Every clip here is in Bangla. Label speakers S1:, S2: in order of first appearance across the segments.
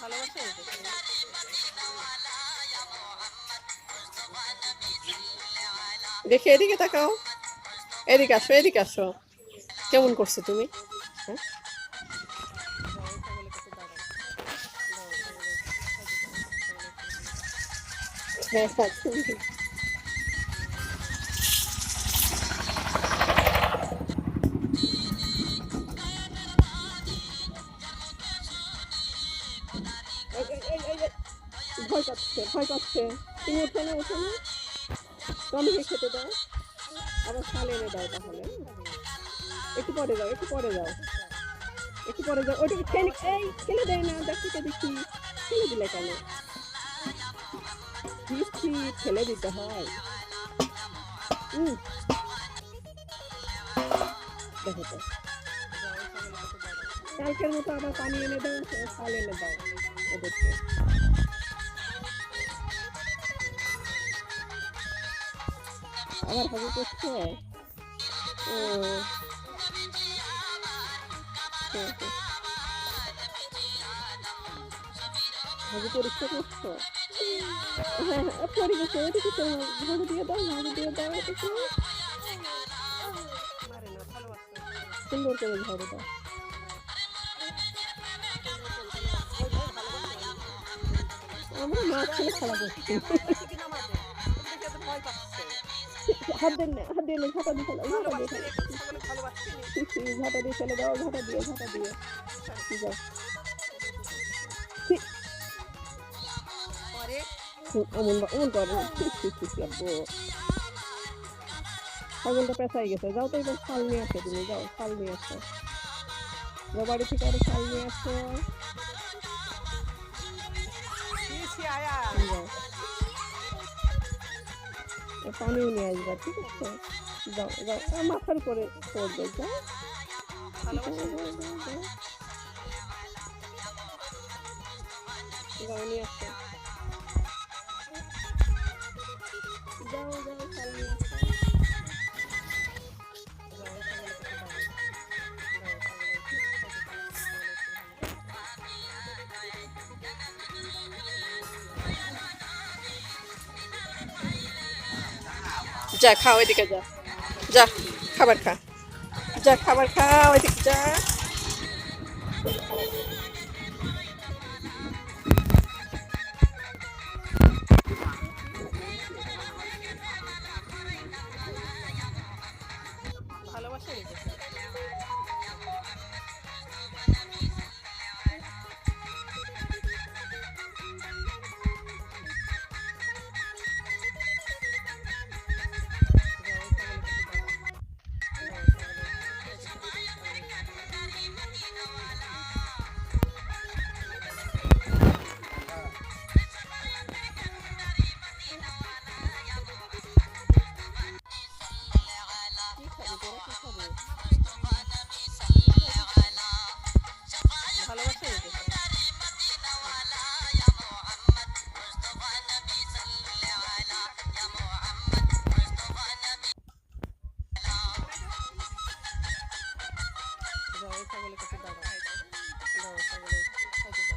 S1: ভালোবাসে দেখি এদিকে তাকাও। এদিকে আসো এদিকে আসো। কেমন করছ তুমি? হ্যাঁ? ভয় পাচ্ছে ভয় পাচ্ছে। তুমি ওঠো না ওঠো টমিকে খেতে দাও। আবার শাল এনে দাও তাহলে। একটু পরে যাও, একটু পরে যাও। একটু পরে যাও। ওইটা খেলে, এই, খেলে দেয় না, দেখো তো দেখি। খেলে দিলে কেন? মিষ্টি ফেলে দিতে হয়। দেখো তো। কালকের মতো আবার পানি এনে দাও, শাল এনে দাও। ওদেরকে। আবার হাগু করছে? ও। হাগু পরীক্ষা করছ? হ্যাঁ হ্যাঁ পরে গেছে ওদিকে তো ঝাড়ু দিয়ে দাও ঝাড়ু দিয়ে দাও ওদিকে সুন্দর করে আমরা মা ছেলে খেলা করছি। হাত দেন না হাত দিয়ে ঝাঁটা দিয়ে ফেলো ঝাঁটা দিয়ে ফেলো। ঝাঁটা দিয়ে ফেলে দাও ঝাঁটা দিয়ে ঝাঁটা দিয়ে। যাও। অমন অমন করে। ছাগলটা পেঁচাই গেছে। যাও তো এবার শাল নিয়ে আসো তুমি যাও শাল নিয়ে আসো। যাও বাড়ি থেকে আরও শাল নিয়ে আসো। যাও। পানিও নিয়ে আসবা ঠিক আছে যাও যাও মাথার করে পড়বে। যাও যা খা ওইদিকে যা। যা খাবার খা। যা খাবার খা ওইদিকে যা। ছাগলের কাছে দাও দাও ছাগলের খাইতে দাও ছাগলের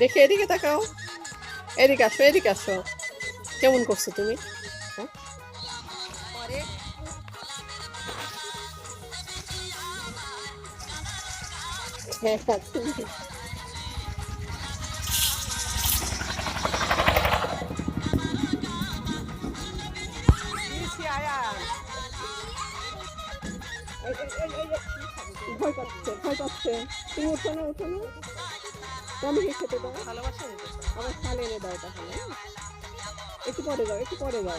S1: দেখে এদিকে তাকাও। এদিকে আসো এদিকে আসো। কেমন করছ তুমি? হ্যাঁ? তুমি উঠো না উঠো না। টমিকে খেতে দাও।
S2: ভালোবাসা
S1: আবার শাল এনে দাও তাহলে একটু পরে যাও একটু পরে যাও।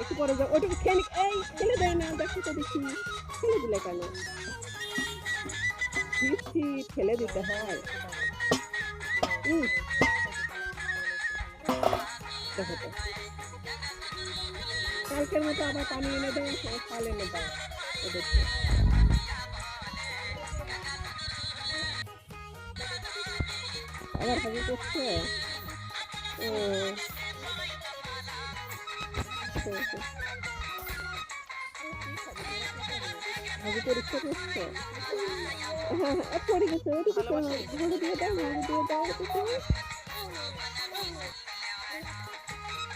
S1: একটু পরে যাও। ওইটুকু খেয়ে নি- এই ফেলে দেয় না দেখো তো দেখি। ফেলে দিলে কেন? মিষ্টি ফেলে দিতে হয়। দেখো তো। কালকের মতো আবার পানি এনে দাও আর এনে দাও। ওদেরকে। আবার হাজি করছে? ও। আচ্ছা। পরীক্ষা করছে? পড়ে গেছে ওদিকে তো দিয়ে দাও ঝাড়ু দিয়ে দাও ওদিকে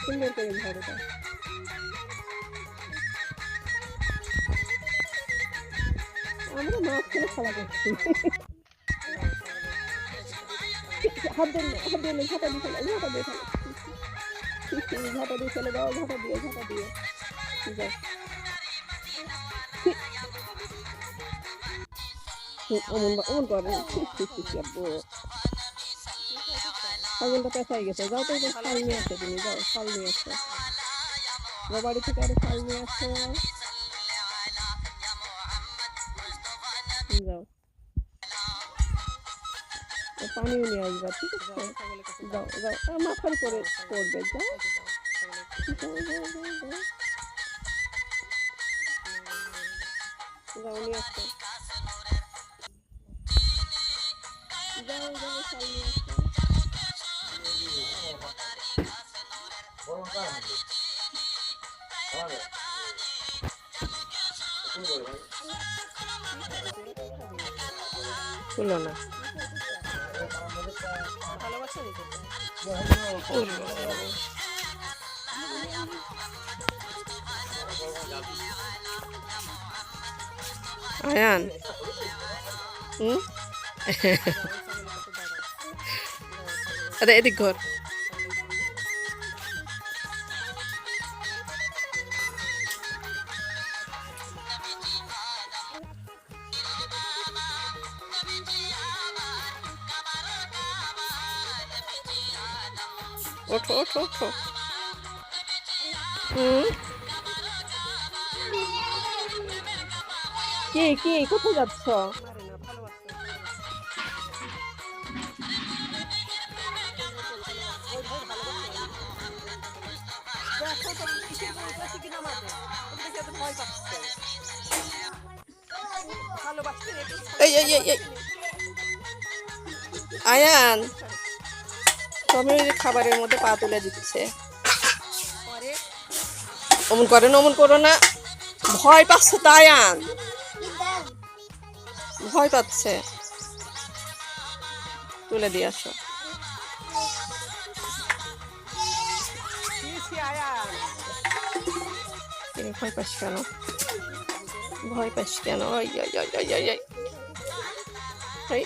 S1: সুন্দর করে ঝাড়ু দাও। আমরা মাছ খেলে খাওয়া করছি। হাত দিয়ে হাত দিয়ে ঝাঁটা দিয়ে ফেলে ঝাঁটা দিয়ে ফেলে। ঝাঁটা দিয়ে ফেলে দাও ঝাঁটা দিয়ে ঝাঁটা দিয়ে। হুম, অমন করে ছাগলটা পেঁচাই গেছে। যাও তো শাল নিয়ে আসো তুমি যাও শাল নিয়ে আসো। বাড়ি থেকে আরও শাল নিয়ে আসো। পানিও নিয়ে আসবা ঠিক আছে যাও যাও মাথার উপরে পড়বে যাও যাও যাও যাও যাও যাও নিয়ে আসো যাও যাও শাল নিয়ে আসো তুলো না
S2: ভালোবাসা দিতে
S1: আয়ান হুম ওঠো ওঠো ওঠো হুম। কি কি কোথায় যাচ্ছ? আয়ান। যে খাবারের মধ্যে পা তুলে দিচ্ছে। অমন করে না, অমন করো না। ভয় পাচ্ছে তো আয়ান ভয় পাচ্ছে। তুলে দিয়ে আসো। ভয় পাস কেন? ভয় পাস কেন? ওই ওই ওই ওই ওই